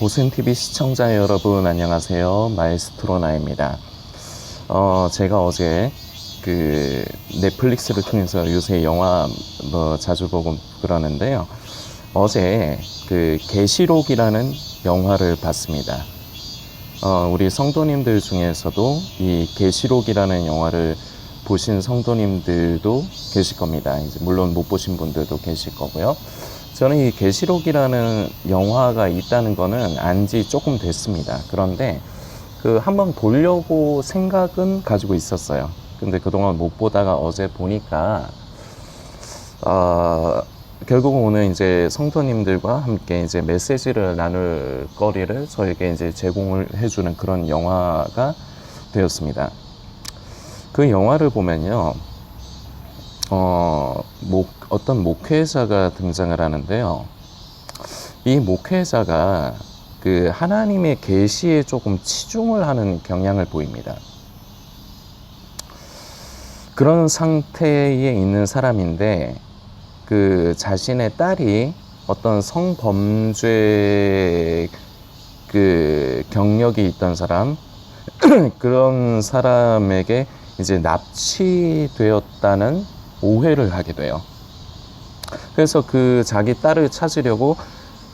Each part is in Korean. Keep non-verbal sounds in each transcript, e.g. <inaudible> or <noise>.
고센TV 시청자 여러분 안녕하세요. 마에스트로 나입니다. 어, 제가 어제 그 넷플릭스를 통해서 요새 영화 뭐 자주 보고 그러는데요. 어제 그 계시록이라는 영화를 봤습니다. 어, 우리 성도님들 중에서도 이 계시록이라는 영화를 보신 성도님들도 계실 겁니다. 물론 못 보신 분들도 계실 거고요. 저는 이 계시록이라는 영화가 있다는 거는 안 지 조금 됐습니다. 그런데 그 한번 보려고 생각은 가지고 있었어요. 근데 그동안 못 보다가 어제 보니까 어, 결국은 오늘 이제 성도님들과 함께 이제 메시지를 나눌 거리를 저에게 이제 제공을 해주는 그런 영화가 되었습니다. 그 영화를 보면요, 어, 목, 어떤 목회자가 등장을 하는데요. 이 목회자가 그 하나님의 계시에 조금 치중을 하는 경향을 보입니다. 그런 상태에 있는 사람인데 그 자신의 딸이 어떤 성범죄 그 경력이 있던 사람 <clears throat> 그런 사람에게 이제 납치되었다는 오해를 하게 돼요. 그래서 그 자기 딸을 찾으려고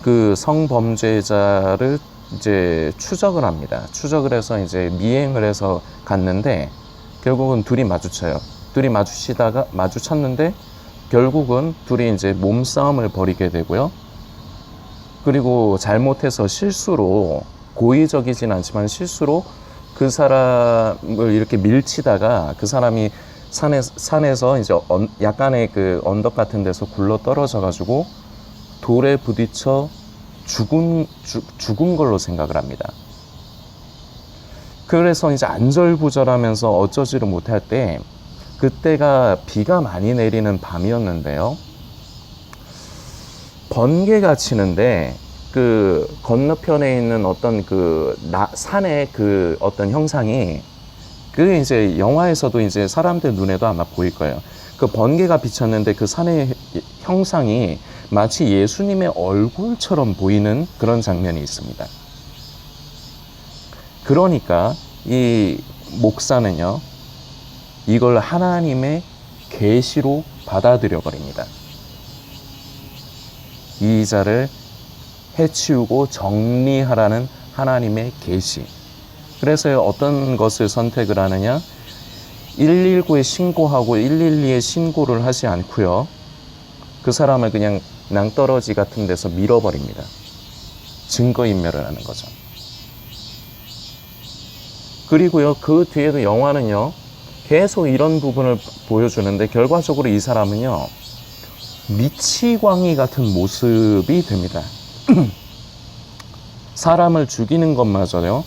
그 성범죄자를 이제 추적을 합니다. 추적을 해서 이제 미행을 해서 갔는데 결국은 둘이 마주쳐요. 둘이 마주치다가 마주쳤는데 결국은 둘이 이제 몸싸움을 벌이게 되고요. 그리고 잘못해서 실수로 고의적이진 않지만 실수로 그 사람을 이렇게 밀치다가 그 사람이 산에, 산에서 이제 언, 약간의 그 언덕 같은 데서 굴러 떨어져 가지고 돌에 부딪혀 죽은, 죽, 죽은 걸로 생각을 합니다. 그래서 이제 안절부절하면서 어쩌지를 못할 때 그때가 비가 많이 내리는 밤이었는데요. 번개가 치는데 그 건너편에 있는 어떤 그 나, 산의 그 어떤 형상이 그 이제 영화에서도 이제 사람들 눈에도 아마 보일 거예요. 그 번개가 비쳤는데 그 산의 형상이 마치 예수님의 얼굴처럼 보이는 그런 장면이 있습니다. 그러니까 이 목사는요, 이걸 하나님의 계시로 받아들여 버립니다. 이 자를 해치우고 정리하라는 하나님의 계시. 그래서 어떤 것을 선택을 하느냐? 119에 신고하고 112에 신고를 하지 않고요. 그 사람을 그냥 낭떠러지 같은 데서 밀어버립니다. 증거인멸을 하는 거죠. 그리고요, 그 뒤에도 영화는요, 계속 이런 부분을 보여주는데, 결과적으로 이 사람은요, 미치광이 같은 모습이 됩니다. <clears throat> 사람을 죽이는 것마저요,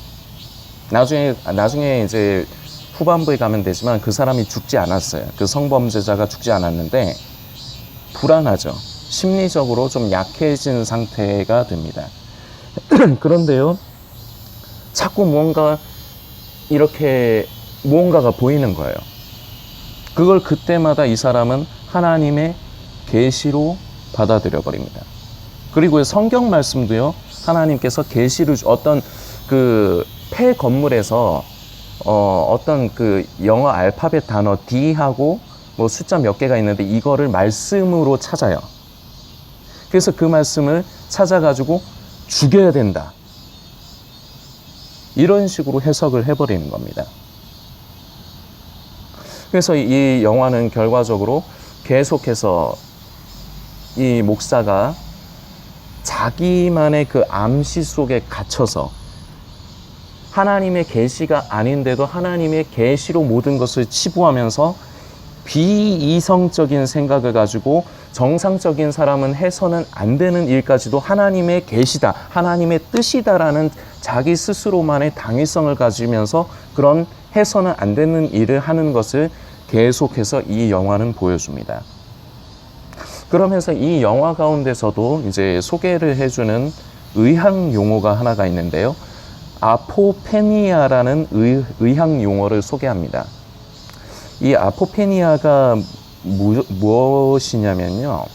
나중에, 나중에 이제 후반부에 가면 되지만 그 사람이 죽지 않았어요. 그 성범죄자가 죽지 않았는데, 불안하죠. 심리적으로 좀 약해진 상태가 됩니다. <clears throat> 그런데요, 자꾸 뭔가 이렇게 무언가가 보이는 거예요. 그걸 그때마다 이 사람은 하나님의 계시로 받아들여 버립니다. 그리고 성경 말씀도요. 하나님께서 계시를 어떤 그 폐 건물에서 어 어떤 그 영어 알파벳 단어 D하고 뭐 숫자 몇 개가 있는데 이거를 말씀으로 찾아요. 그래서 그 말씀을 찾아가지고 죽여야 된다. 이런 식으로 해석을 해버리는 겁니다. 그래서 이 영화는 결과적으로 계속해서 이 목사가 자기만의 그 암시 속에 갇혀서 하나님의 계시가 아닌데도 하나님의 계시로 모든 것을 치부하면서 비이성적인 생각을 가지고 정상적인 사람은 해서는 안 되는 일까지도 하나님의 계시다, 하나님의 뜻이다라는 자기 스스로만의 당위성을 가지면서 그런 해서는 안 되는 일을 하는 것을 계속해서 이 영화는 보여줍니다. 그러면서 이 영화 가운데서도 이제 소개를 해주는 의학 용어가 하나가 있는데요. 아포페니아라는 의, 의학 용어를 소개합니다. 이 아포페니아가 무, 무엇이냐면요.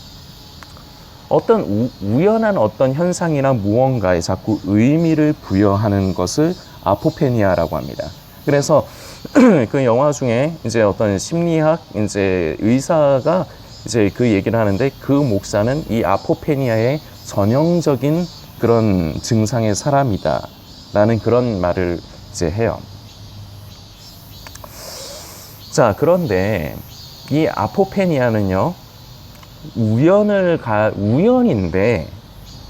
어떤 우, 우연한 어떤 현상이나 무언가에 자꾸 의미를 부여하는 것을 아포페니아라고 합니다. 그래서 <clears throat> 그 영화 중에 이제 어떤 심리학 이제 의사가 이제 그 얘기를 하는데 그 목사는 이 아포페니아의 전형적인 그런 증상의 사람이다 라는 그런 말을 이제 해요. 자, 그런데 이 아포페니아는요, 우연을 가, 우연인데,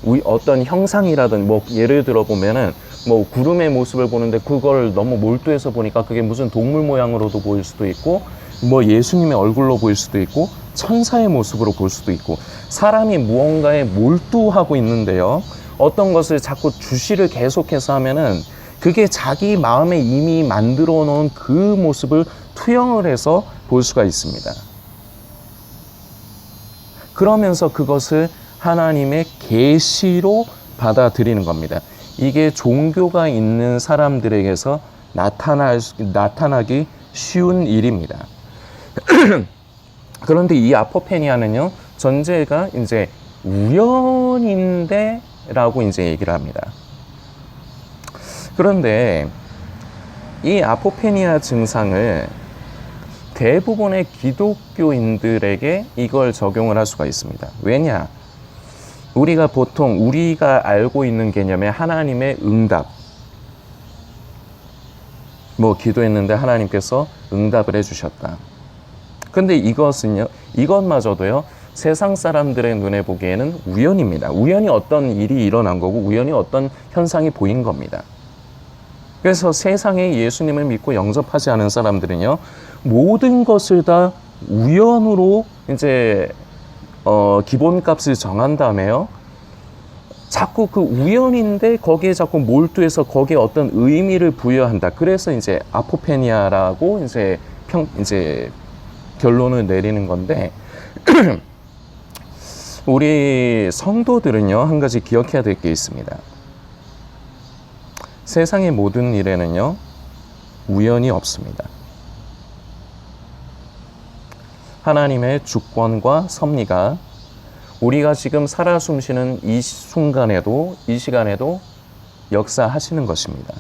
우- 어떤 형상이라든, 뭐, 예를 들어 보면은, 뭐, 구름의 모습을 보는데 그걸 너무 몰두해서 보니까 그게 무슨 동물 모양으로도 보일 수도 있고, 뭐, 예수님의 얼굴로 보일 수도 있고, 천사의 모습으로 볼 수도 있고, 사람이 무언가에 몰두하고 있는데요, 어떤 것을 자꾸 주시를 계속해서 하면은, 그게 자기 마음에 이미 만들어 놓은 그 모습을 투영을 해서 볼 수가 있습니다. 그러면서 그것을 하나님의 계시로 받아들이는 겁니다. 이게 종교가 있는 사람들에게서 나타날, 수- 나타나기 쉬운 일입니다. <clears throat> 그런데 이 아포페니아는요, 전제가 이제 우연인데 라고 이제 얘기를 합니다. 그런데 이 아포페니아 증상을 대부분의 기독교인들에게 이걸 적용을 할 수가 있습니다. 왜냐? 우리가 보통 우리가 알고 있는 개념의 하나님의 응답. 뭐 기도했는데 하나님께서 응답을 해 주셨다. 근데 이것은요, 이것마저도요, 세상 사람들의 눈에 보기에는 우연입니다. 우연히 어떤 일이 일어난 거고, 우연히 어떤 현상이 보인 겁니다. 그래서 세상에 예수님을 믿고 영접하지 않은 사람들은요, 모든 것을 다 우연으로 이제, 어, 기본값을 정한 다음에요, 자꾸 그 우연인데 거기에 자꾸 몰두해서 거기에 어떤 의미를 부여한다. 그래서 이제 아포페니아라고 이제 평, 이제 결론을 내리는 건데, <clears throat> 우리 성도들은요, 한 가지 기억해야 될 게 있습니다. 세상의 모든 일에는요, 우연이 없습니다. 하나님의 주권과 섭리가 우리가 지금 살아 숨쉬는 이 순간에도, 이 시간에도 역사하시는 것입니다.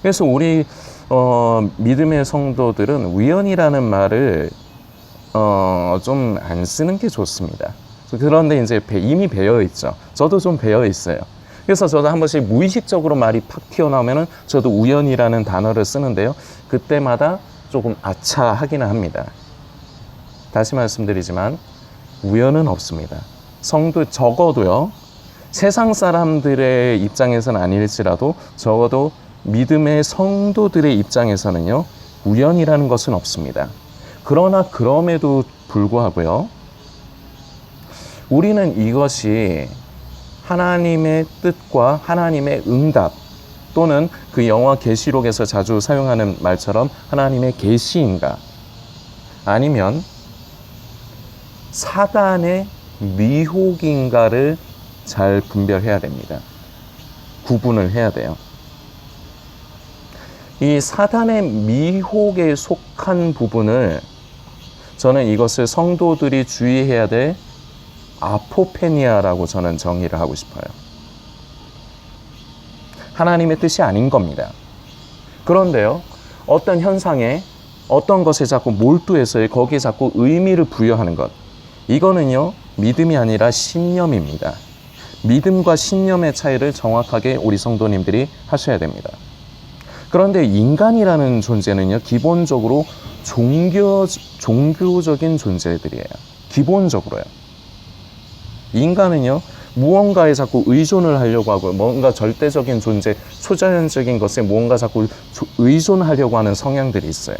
그래서 우리 어, 믿음의 성도들은 우연이라는 말을 어, 좀 안 쓰는 게 좋습니다. 그런데 이제 배- 이미 배어 있죠. 저도 좀 배어 있어요. 그래서 저도 한 번씩 무의식적으로 말이 팍 튀어나오면은 저도 우연이라는 단어를 쓰는데요. 그때마다 조금 아차하기는 합니다. 다시 말씀드리지만 우연은 없습니다. 성도 적어도요. 세상 사람들의 입장에서는 아닐지라도 적어도 믿음의 성도들의 입장에서는요. 우연이라는 것은 없습니다. 그러나 그럼에도 불구하고요. 우리는 이것이 하나님의 뜻과 하나님의 응답 또는 그 영화 계시록에서 자주 사용하는 말처럼 하나님의 계시인가 아니면 사단의 미혹인가를 잘 분별해야 됩니다. 구분을 해야 돼요. 이 사단의 미혹에 속한 부분을 저는 이것을 성도들이 주의해야 될 아포페니아라고 저는 정의를 하고 싶어요. 하나님의 뜻이 아닌 겁니다. 그런데요, 어떤 현상에 어떤 것에 자꾸 몰두해서 거기에 자꾸 의미를 부여하는 것. 이거는요, 믿음이 아니라 신념입니다. 믿음과 신념의 차이를 정확하게 우리 성도님들이 하셔야 됩니다. 그런데 인간이라는 존재는요, 기본적으로 종교, 종교적인 존재들이에요. 기본적으로요. 인간은요, 무언가에 자꾸 의존을 하려고 하고, 뭔가 절대적인 존재, 초자연적인 것에 무언가 자꾸 조- 의존하려고 하는 성향들이 있어요.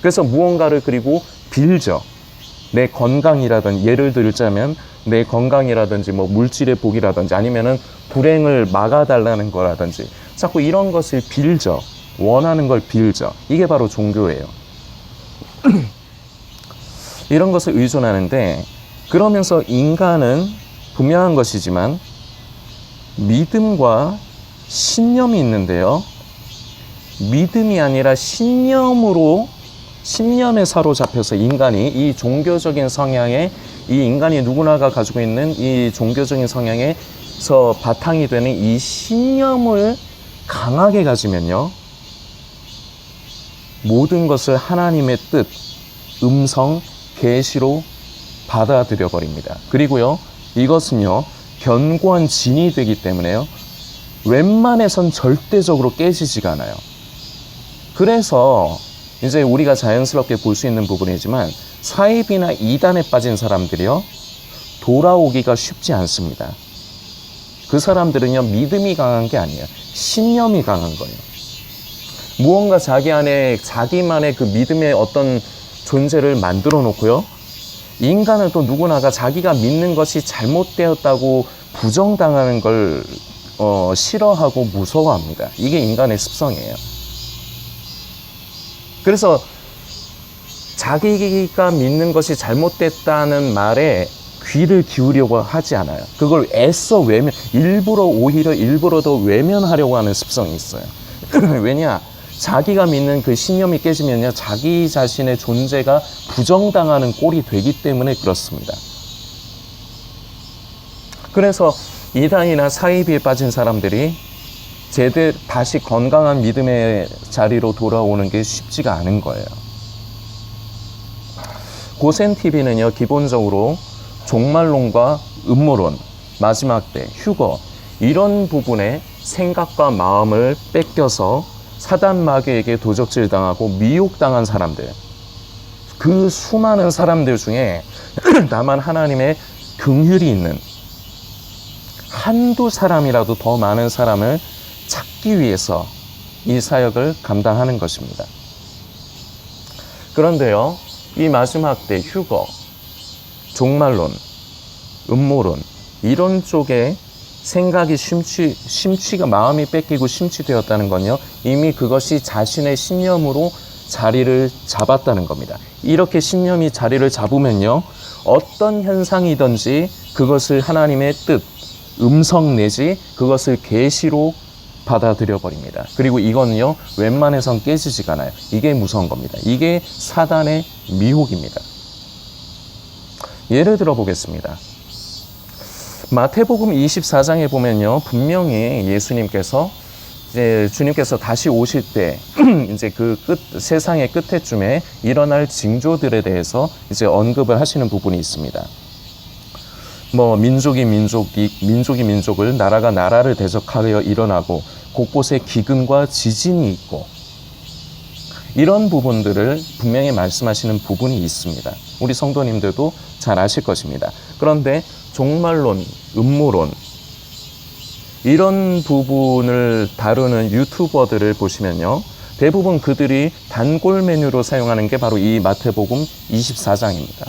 그래서 무언가를 그리고 빌죠. 내 건강이라든지, 예를 들자면, 내 건강이라든지, 뭐, 물질의 복이라든지, 아니면은 불행을 막아달라는 거라든지, 자꾸 이런 것을 빌죠. 원하는 걸 빌죠. 이게 바로 종교예요. <clears throat> 이런 것을 의존하는데, 그러면서 인간은 분명한 것이지만, 믿음과 신념이 있는데요. 믿음이 아니라 신념으로, 신념에 사로잡혀서 인간이 이 종교적인 성향에 이 인간이 누구나가 가지고 있는 이 종교적인 성향에서 바탕이 되는 이 신념을 강하게 가지면요. 모든 것을 하나님의 뜻, 음성, 계시로 받아들여 버립니다. 그리고요. 이것은요. 견고한 진이 되기 때문에요. 웬만해선 절대적으로 깨지지가 않아요. 그래서 이제 우리가 자연스럽게 볼 수 있는 부분이지만 사입이나 이단에 빠진 사람들이요. 돌아오기가 쉽지 않습니다. 그 사람들은요. 믿음이 강한 게 아니에요. 신념이 강한 거예요. 무언가 자기 안에 자기만의 그 믿음의 어떤 존재를 만들어 놓고요. 인간은 또 누구나가 자기가 믿는 것이 잘못되었다고 부정당하는 걸 어, 싫어하고 무서워합니다. 이게 인간의 습성이에요. 그래서 자기가 믿는 것이 잘못됐다는 말에 귀를 기울이려고 하지 않아요. 그걸 애써 외면, 일부러 오히려 일부러 더 외면하려고 하는 습성이 있어요. <clears throat> 왜냐? 자기가 믿는 그 신념이 깨지면요, 자기 자신의 존재가 부정당하는 꼴이 되기 때문에 그렇습니다. 그래서 이단이나 사이비에 빠진 사람들이 제대 다시 건강한 믿음의 자리로 돌아오는 게 쉽지가 않은 거예요. 고센 TV는요 기본적으로 종말론과 음모론, 마지막 때, 휴거 이런 부분에 생각과 마음을 뺏겨서 사단 마귀에게 도적질 당하고 미혹당한 사람들 그 수많은 사람들 중에 <clears throat> 다만 하나님의 긍휼이 있는 한두 사람이라도 더 많은 사람을 찾기 위해서 이 사역을 감당하는 것입니다. 그런데요, 이 마지막 때 휴거, 종말론, 음모론, 이런 쪽에 생각이 심취, 심취가 마음이 뺏기고 심취되었다는 건요, 이미 그것이 자신의 신념으로 자리를 잡았다는 겁니다. 이렇게 신념이 자리를 잡으면요, 어떤 현상이든지 그것을 하나님의 뜻, 음성 내지 그것을 계시로 받아들여 버립니다. 그리고 이거는요 웬만해선 깨지지가 않아요. 이게 무서운 겁니다. 이게 사단의 미혹입니다. 예를 들어 보겠습니다. 마태복음 24장에 보면요 분명히 예수님께서 이제 주님께서 다시 오실 때 <clears throat> 이제 그 끝 세상의 끝에쯤에 일어날 징조들에 대해서 이제 언급을 하시는 부분이 있습니다. 뭐 민족이 민족이 민족이 민족을 나라가 나라를 대적하여 일어나고 곳곳에 기근과 지진이 있고 이런 부분들을 분명히 말씀하시는 부분이 있습니다. 우리 성도님들도 잘 아실 것입니다. 그런데 종말론, 음모론 이런 부분을 다루는 유튜버들을 보시면요. 대부분 그들이 단골 메뉴로 사용하는 게 바로 이 마태복음 24장입니다.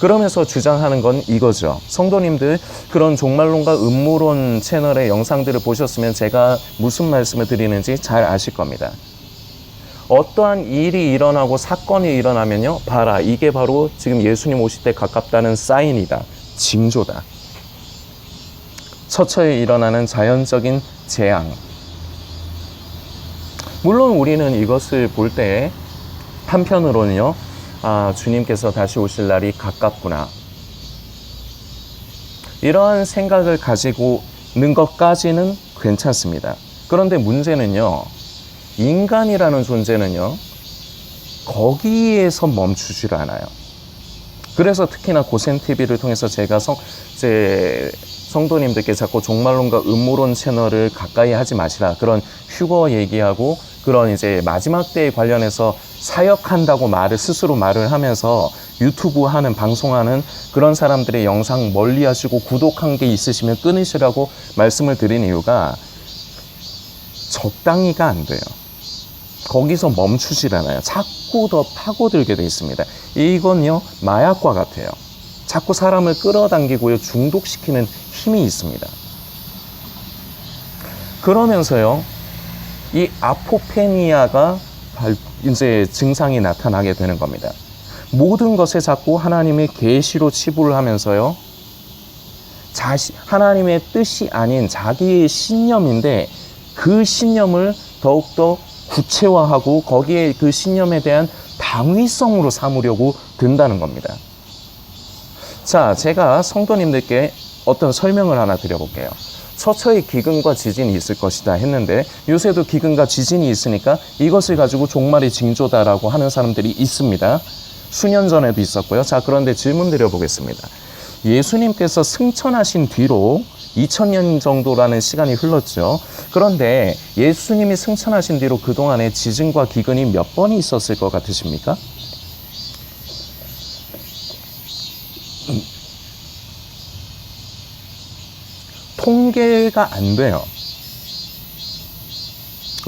그러면서 주장하는 건 이거죠. 성도님들 그런 종말론과 음모론 채널의 영상들을 보셨으면 제가 무슨 말씀을 드리는지 잘 아실 겁니다. 어떠한 일이 일어나고 사건이 일어나면요. 봐라. 이게 바로 지금 예수님 오실 때 가깝다는 사인이다. 징조다. 처처에 일어나는 자연적인 재앙. 물론 우리는 이것을 볼 때 한편으로는요. 아, 주님께서 다시 오실 날이 가깝구나. 이러한 생각을 가지고 있는 것까지는 괜찮습니다. 그런데 문제는요, 인간이라는 존재는요, 거기에서 멈추질 않아요. 그래서 특히나 고센 TV를 통해서 제가 성, 제 성도님들께 자꾸 종말론과 음모론 채널을 가까이 하지 마시라. 그런 휴거 얘기하고 그런 이제 마지막 때에 관련해서 사역한다고 말을 스스로 말을 하면서 유튜브 하는 방송하는 그런 사람들의 영상 멀리 하시고 구독한 게 있으시면 끊으시라고 말씀을 드린 이유가 적당히가 안 돼요. 거기서 멈추질 않아요. 자꾸 더 파고들게 돼 있습니다. 이건요, 마약과 같아요. 자꾸 사람을 끌어당기고요, 중독시키는 힘이 있습니다. 그러면서요, 이 아포페니아가 이제 증상이 나타나게 되는 겁니다. 모든 것에 자꾸 하나님의 계시로 치부를 하면서요. 자시, 하나님의 뜻이 아닌 자기의 신념인데 그 신념을 더욱더 구체화하고 거기에 그 신념에 대한 당위성으로 삼으려고 든다는 겁니다. 자, 제가 성도님들께 어떤 설명을 하나 드려볼게요. 처처에 기근과 지진이 있을 것이다 했는데 요새도 기근과 지진이 있으니까 이것을 가지고 종말의 징조다라고 하는 사람들이 있습니다. 수년 전에도 있었고요. 자, 그런데 질문 드려보겠습니다. 예수님께서 승천하신 뒤로 2000년 정도라는 시간이 흘렀죠. 그런데 예수님이 승천하신 뒤로 그동안에 지진과 기근이 몇 번이 있었을 것 같으십니까? 통계가 안 돼요.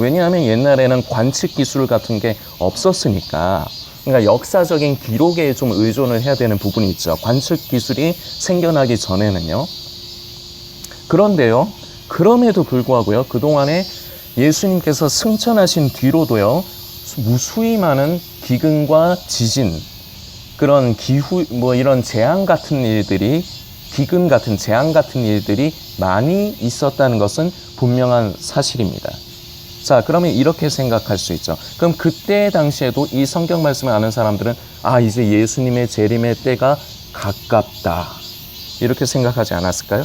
왜냐하면 옛날에는 관측 기술 같은 게 없었으니까. 그러니까 역사적인 기록에 좀 의존을 해야 되는 부분이 있죠. 관측 기술이 생겨나기 전에는요. 그런데요, 그럼에도 불구하고요, 그동안에 예수님께서 승천하신 뒤로도요, 무수히 많은 기근과 지진, 그런 기후, 뭐 이런 재앙 같은 일들이, 기근 같은 재앙 같은 일들이 많이 있었다는 것은 분명한 사실입니다. 자, 그러면 이렇게 생각할 수 있죠. 그럼 그때 당시에도 이 성경 말씀을 아는 사람들은 아, 이제 예수님의 재림의 때가 가깝다. 이렇게 생각하지 않았을까요?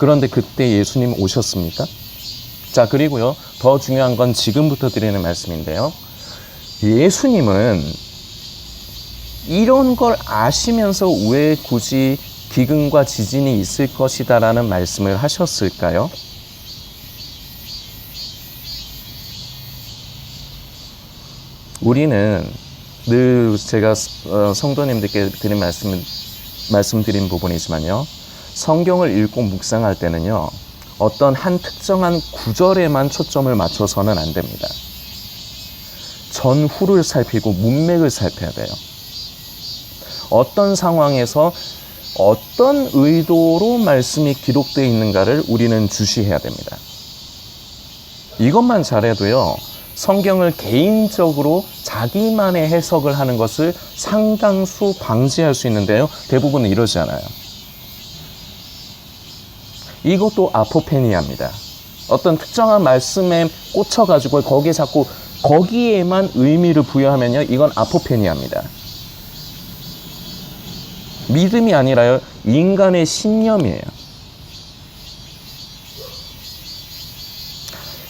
그런데 그때 예수님 오셨습니까? 자, 그리고요. 더 중요한 건 지금부터 드리는 말씀인데요. 예수님은 이런 걸 아시면서 왜 굳이 기근과 지진이 있을 것이다라는 말씀을 하셨을까요? 우리는 늘 제가 어, 성도님들께 드린 말씀, 말씀드린 부분이지만요. 성경을 읽고 묵상할 때는요. 어떤 한 특정한 구절에만 초점을 맞춰서는 안 됩니다. 전후를 살피고 문맥을 살펴야 돼요. 어떤 상황에서 어떤 의도로 말씀이 기록되어 있는가를 우리는 주시해야 됩니다. 이것만 잘해도요, 성경을 개인적으로 자기만의 해석을 하는 것을 상당수 방지할 수 있는데요, 대부분은 이러지 않아요. 이것도 아포페니아입니다. 어떤 특정한 말씀에 꽂혀가지고 거기에 자꾸 거기에만 의미를 부여하면요, 이건 아포페니아입니다. 믿음이 아니라요, 인간의 신념이에요.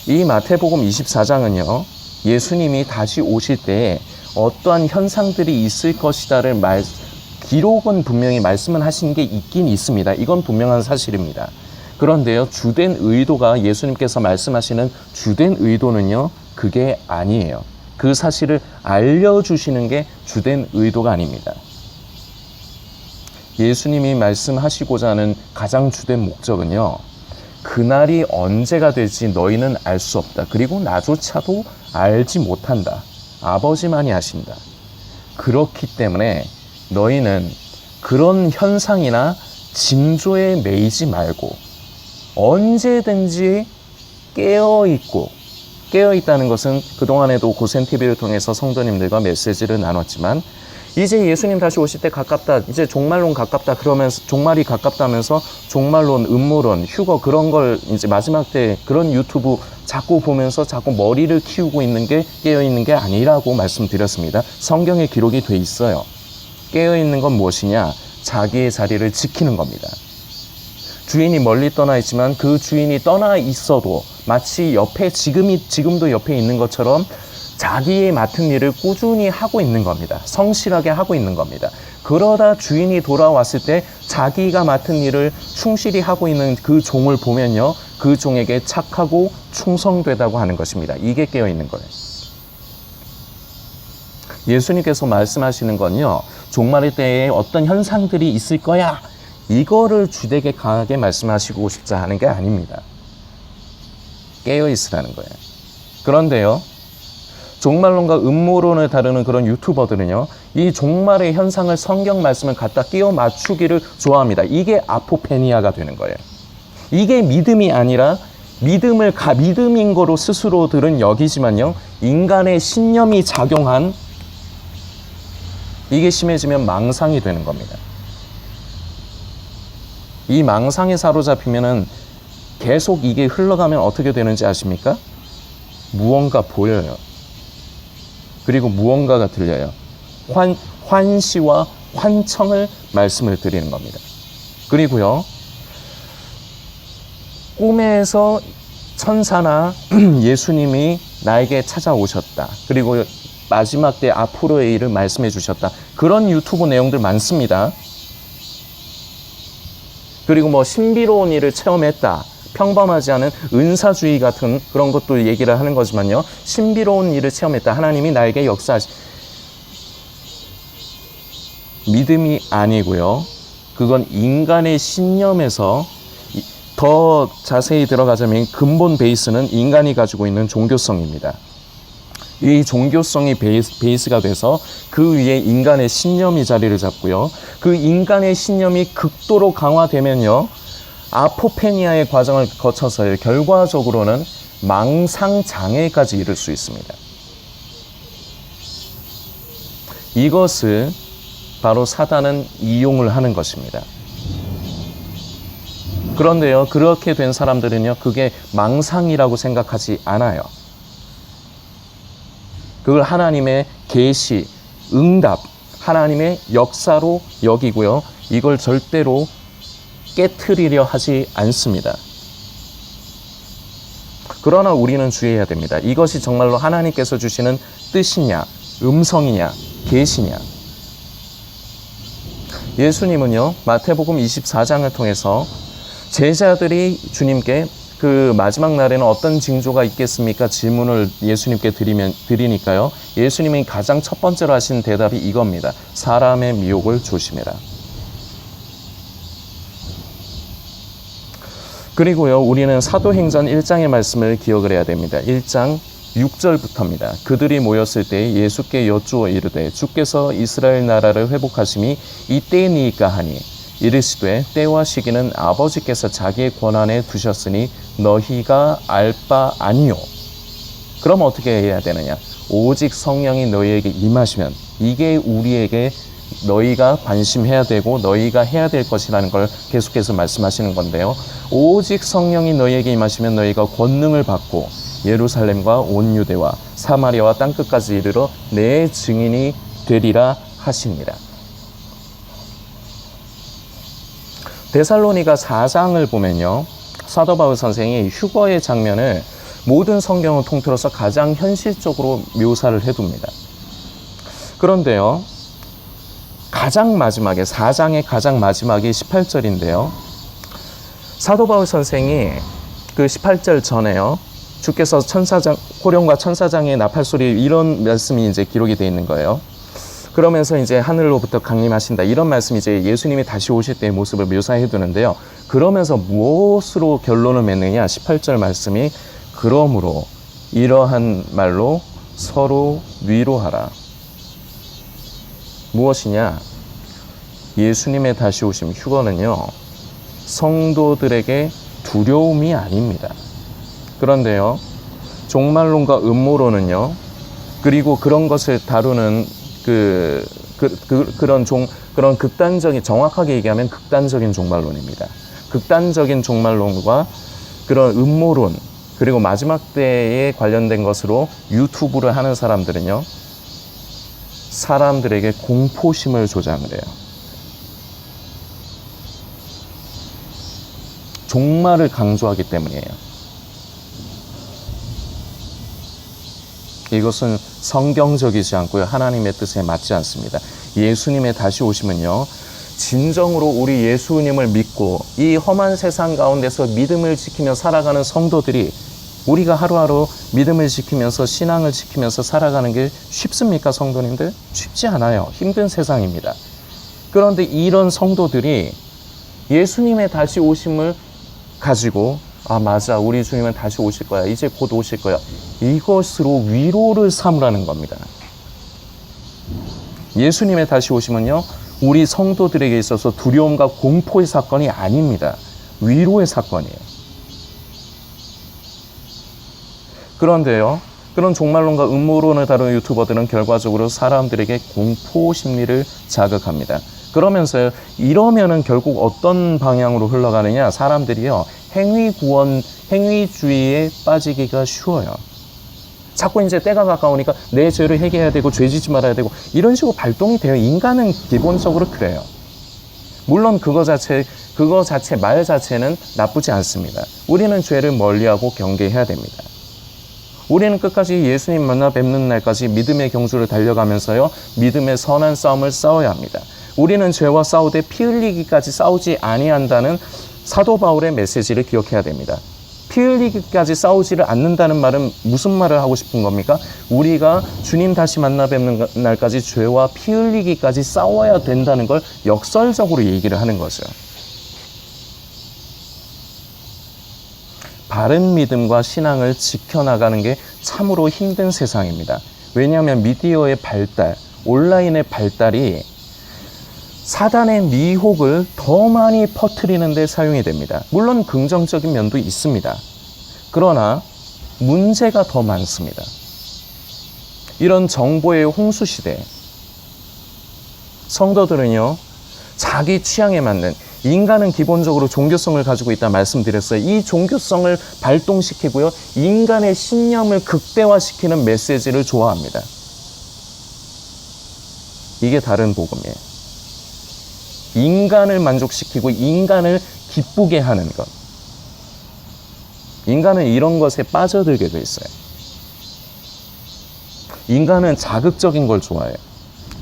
이 마태복음 24장은요, 예수님이 다시 오실 때 어떠한 현상들이 있을 것이다를 말, 기록은 분명히 말씀은 하신 게 있긴 있습니다. 이건 분명한 사실입니다. 그런데요, 주된 의도가 예수님께서 말씀하시는 주된 의도는요, 그게 아니에요. 그 사실을 알려주시는 게 주된 의도가 아닙니다. 예수님이 말씀하시고자 하는 가장 주된 목적은요. 그날이 언제가 될지 너희는 알 수 없다. 그리고 나조차도 알지 못한다. 아버지만이 아신다. 그렇기 때문에 너희는 그런 현상이나 징조에 매이지 말고 언제든지 깨어 있고 깨어 있다는 것은 그동안에도 고센 TV를 통해서 성도님들과 메시지를 나눴지만 이제 예수님 다시 오실 때 가깝다. 이제 종말론 가깝다. 그러면서 종말이 가깝다면서 종말론, 음모론, 휴거 그런 걸 이제 마지막 때 그런 유튜브 자꾸 보면서 자꾸 머리를 키우고 있는 게 깨어 있는 게 아니라고 말씀드렸습니다. 성경에 기록이 돼 있어요. 깨어 있는 건 무엇이냐? 자기의 자리를 지키는 겁니다. 주인이 멀리 떠나 있지만 그 주인이 떠나 있어도 마치 옆에 지금이 지금도 옆에 있는 것처럼 자기의 맡은 일을 꾸준히 하고 있는 겁니다. 성실하게 하고 있는 겁니다. 그러다 주인이 돌아왔을 때 자기가 맡은 일을 충실히 하고 있는 그 종을 보면요. 그 종에게 착하고 충성되다고 하는 것입니다. 이게 깨어 있는 거예요. 예수님께서 말씀하시는 건요. 종말의 때에 어떤 현상들이 있을 거야. 이거를 주되게 강하게 말씀하시고 싶자 하는 게 아닙니다. 깨어 있으라는 거예요. 그런데요. 종말론과 음모론을 다루는 그런 유튜버들은요, 이 종말의 현상을 성경 말씀을 갖다 끼워 맞추기를 좋아합니다. 이게 아포페니아가 되는 거예요. 이게 믿음이 아니라 믿음을 가, 믿음인 거로 스스로들은 여기지만요, 인간의 신념이 작용한 이게 심해지면 망상이 되는 겁니다. 이 망상에 사로잡히면은 계속 이게 흘러가면 어떻게 되는지 아십니까? 무언가 보여요. 그리고 무언가가 들려요. 환, 환시와 환청을 말씀을 드리는 겁니다. 그리고요, 꿈에서 천사나 <clears throat> 예수님이 나에게 찾아오셨다. 그리고 마지막 때 앞으로의 일을 말씀해 주셨다. 그런 유튜브 내용들 많습니다. 그리고 뭐 신비로운 일을 체험했다. 평범하지 않은 은사주의 같은 그런 것도 얘기를 하는 거지만요. 신비로운 일을 체험했다. 하나님이 나에게 역사하시 믿음이 아니고요. 그건 인간의 신념에서 이- 더 자세히 들어가자면 근본 베이스는 인간이 가지고 있는 종교성입니다. 이 종교성이 베이스, 베이스 가 돼서 그 위에 인간의 신념이 자리를 잡고요. 그 인간의 신념이 극도로 강화되면요. 아포페니아의 과정을 거쳐서 결과적으로는 망상 장애까지 이를 수 있습니다. 이것을 바로 사단은 이용을 하는 것입니다. 그런데요, 그렇게 된 사람들은요, 그게 망상이라고 생각하지 않아요. 그걸 하나님의 계시, 응답, 하나님의 역사로 여기고요. 이걸 절대로 깨트리려 하지 않습니다. 그러나 우리는 주의해야 됩니다. 이것이 정말로 하나님께서 주시는 뜻이냐, 음성이냐, 계시냐. 예수님은요, 마태복음 24장을 통해서 제자들이 주님께 그 마지막 날에는 어떤 징조가 있겠습니까? 질문을 예수님께 드리면, 드리니까요. 예수님이 가장 첫 번째로 하신 대답이 이겁니다. 사람의 미혹을 조심해라. 그리고요, 우리는 사도행전 1장의 말씀을 기억을 해야 됩니다. 1장 6절부터입니다. 그들이 모였을 때 예수께 여쭈어 이르되 주께서 이스라엘 나라를 회복하심이 이때니까 하니 이르시되 때와 시기는 아버지께서 자기의 권한에 두셨으니 너희가 알 바 아니요. 그럼 어떻게 해야 되느냐? 오직 성령이 너희에게 임하시면 이게 우리에게 너희가 관심해야 되고 너희가 해야 될 것이라는 걸 계속해서 말씀하시는 건데요. 오직 성령이 너희에게 임하시면 너희가 권능을 받고 예루살렘과 온 유대와 사마리아와 땅 끝까지 이르러 내 증인이 되리라 하십니다. 데살로니가 4장을 보면요. 사도 바울 선생이 휴거의 장면을 모든 성경을 통틀어서 가장 현실적으로 묘사를 해둡니다. 그런데요. 가장 마지막에 4장의 가장 마지막이 18절인데요. 사도 바울 선생이 그 18절 전에요. 주께서 천사장 호령과 천사장의 나팔 소리 이런 말씀이 이제 기록이 되어 있는 거예요. 그러면서 이제 하늘로부터 강림하신다 이런 말씀이 이제 예수님이 다시 오실 때의 모습을 묘사해 두는데요. 그러면서 무엇으로 결론을 맺느냐? 18절 말씀이 그러므로 이러한 말로 서로 위로하라. 무엇이냐? 예수님의 다시 오심 휴거는요. 성도들에게 두려움이 아닙니다. 그런데요. 종말론과 음모론은요. 그리고 그런 것을 다루는 그, 그, 그, 그런 종, 그런 극단적인, 정확하게 얘기하면 극단적인 종말론입니다. 극단적인 종말론과 그런 음모론, 그리고 마지막 때에 관련된 것으로 유튜브를 하는 사람들은요, 사람들에게 공포심을 조장을 해요. 종말을 강조하기 때문이에요. 이것은 성경적이지 않고요. 하나님의 뜻에 맞지 않습니다. 예수님의 다시 오심은요. 진정으로 우리 예수님을 믿고 이 험한 세상 가운데서 믿음을 지키며 살아가는 성도들이 우리가 하루하루 믿음을 지키면서 신앙을 지키면서 살아가는 게 쉽습니까, 성도님들? 쉽지 않아요. 힘든 세상입니다. 그런데 이런 성도들이 예수님의 다시 오심을 가지고 아 맞아. 우리 주님은 다시 오실 거야. 이제 곧 오실 거야. 이것으로 위로를 삼으라는 겁니다. 예수님의 다시 오심은요 우리 성도들에게 있어서 두려움과 공포의 사건이 아닙니다. 위로의 사건이에요. 그런데요 그런 종말론과 음모론을 다루는 유튜버들은 결과적으로 사람들에게 공포 심리를 자극합니다 그러면서 이러면은 결국 어떤 방향으로 흘러가느냐 사람들이요 행위 구원 행위주의에 빠지기가 쉬워요 자꾸 이제 때가 가까우니까 내 죄를 회개해야 되고 죄 짓지 말아야 되고 이런 식으로 발동이 돼요. 인간은 기본적으로 그래요. 물론 그거 자체 그거 자체 말 자체는 나쁘지 않습니다. 우리는 죄를 멀리하고 경계해야 됩니다. 우리는 끝까지 예수님 만나 뵙는 날까지 믿음의 경주를 달려가면서요 믿음의 선한 싸움을 싸워야 합니다. 우리는 죄와 싸우되 피 흘리기까지 싸우지 아니한다는 사도 바울의 메시지를 기억해야 됩니다. 피 흘리기까지 싸우지를 않는다는 말은 무슨 말을 하고 싶은 겁니까? 우리가 주님 다시 만나 뵙는 날까지 죄와 피 흘리기까지 싸워야 된다는 걸 역설적으로 얘기를 하는 거죠. 바른 믿음과 신앙을 지켜나가는 게 참으로 힘든 세상입니다. 왜냐하면 미디어의 발달, 온라인의 발달이 사단의 미혹을 더 많이 퍼뜨리는 데 사용이 됩니다. 물론 긍정적인 면도 있습니다. 그러나 문제가 더 많습니다. 이런 정보의 홍수 시대, 성도들은요, 자기 취향에 맞는 인간은 기본적으로 종교성을 가지고 있다 말씀드렸어요. 이 종교성을 발동시키고요. 인간의 신념을 극대화시키는 메시지를 좋아합니다. 이게 다른 복음이에요. 인간을 만족시키고 인간을 기쁘게 하는 것. 인간은 이런 것에 빠져들게 돼 있어요. 인간은 자극적인 걸 좋아해요.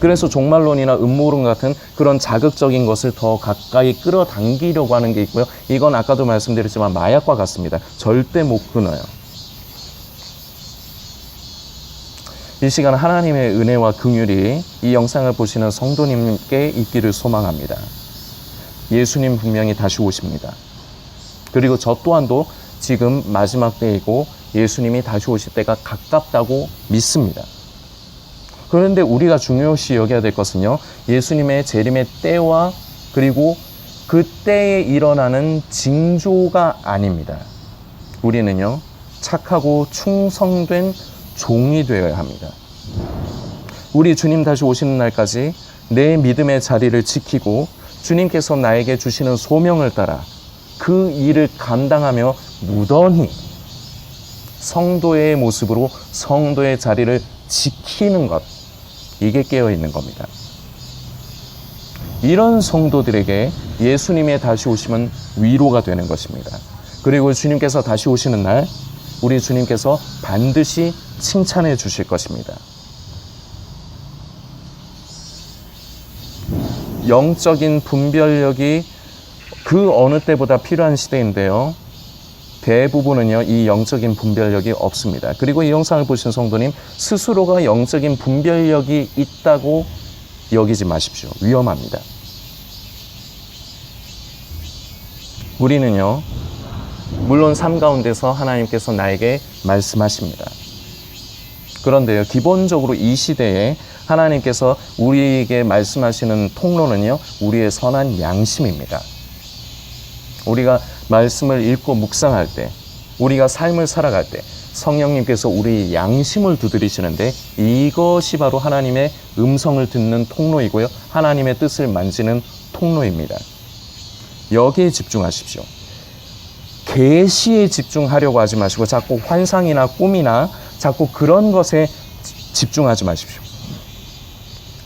그래서 종말론이나 음모론 같은 그런 자극적인 것을 더 가까이 끌어당기려고 하는 게 있고요. 이건 아까도 말씀드렸지만 마약과 같습니다. 절대 못 끊어요. 이 시간 하나님의 은혜와 긍휼이 이 영상을 보시는 성도님께 있기를 소망합니다. 예수님 분명히 다시 오십니다. 그리고 저 또한도 지금 마지막 때이고 예수님이 다시 오실 때가 가깝다고 믿습니다. 그런데 우리가 중요시 여겨야 될 것은요, 예수님의 재림의 때와 그리고 그 때에 일어나는 징조가 아닙니다. 우리는요, 착하고 충성된 종이 되어야 합니다. 우리 주님 다시 오시는 날까지 내 믿음의 자리를 지키고 주님께서 나에게 주시는 소명을 따라 그 일을 감당하며 무던히 성도의 모습으로 성도의 자리를 지키는 것. 이게 깨어 있는 겁니다. 이런 성도들에게 예수님의 다시 오심은 위로가 되는 것입니다. 그리고 주님께서 다시 오시는 날, 우리 주님께서 반드시 칭찬해 주실 것입니다. 영적인 분별력이 그 어느 때보다 필요한 시대인데요. 대부분은요, 이 영적인 분별력이 없습니다. 그리고 이 영상을 보신 성도님, 스스로가 영적인 분별력이 있다고 여기지 마십시오. 위험합니다. 우리는요, 물론 삶 가운데서 하나님께서 나에게 말씀하십니다. 그런데요, 기본적으로 이 시대에 하나님께서 우리에게 말씀하시는 통로는요, 우리의 선한 양심입니다. 우리가 말씀을 읽고 묵상할 때, 우리가 삶을 살아갈 때, 성령님께서 우리 양심을 두드리시는데 이것이 바로 하나님의 음성을 듣는 통로이고요. 하나님의 뜻을 만지는 통로입니다. 여기에 집중하십시오. 계시에 집중하려고 하지 마시고 자꾸 환상이나 꿈이나 자꾸 그런 것에 집중하지 마십시오.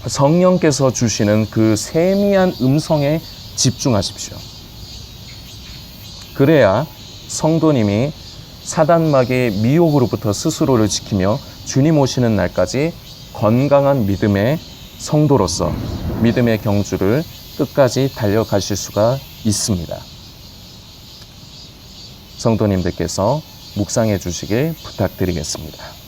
성령께서 주시는 그 세미한 음성에 집중하십시오. 그래야 성도님이 사단막의 미혹으로부터 스스로를 지키며 주님 오시는 날까지 건강한 믿음의 성도로서 믿음의 경주를 끝까지 달려가실 수가 있습니다. 성도님들께서 묵상해 주시길 부탁드리겠습니다.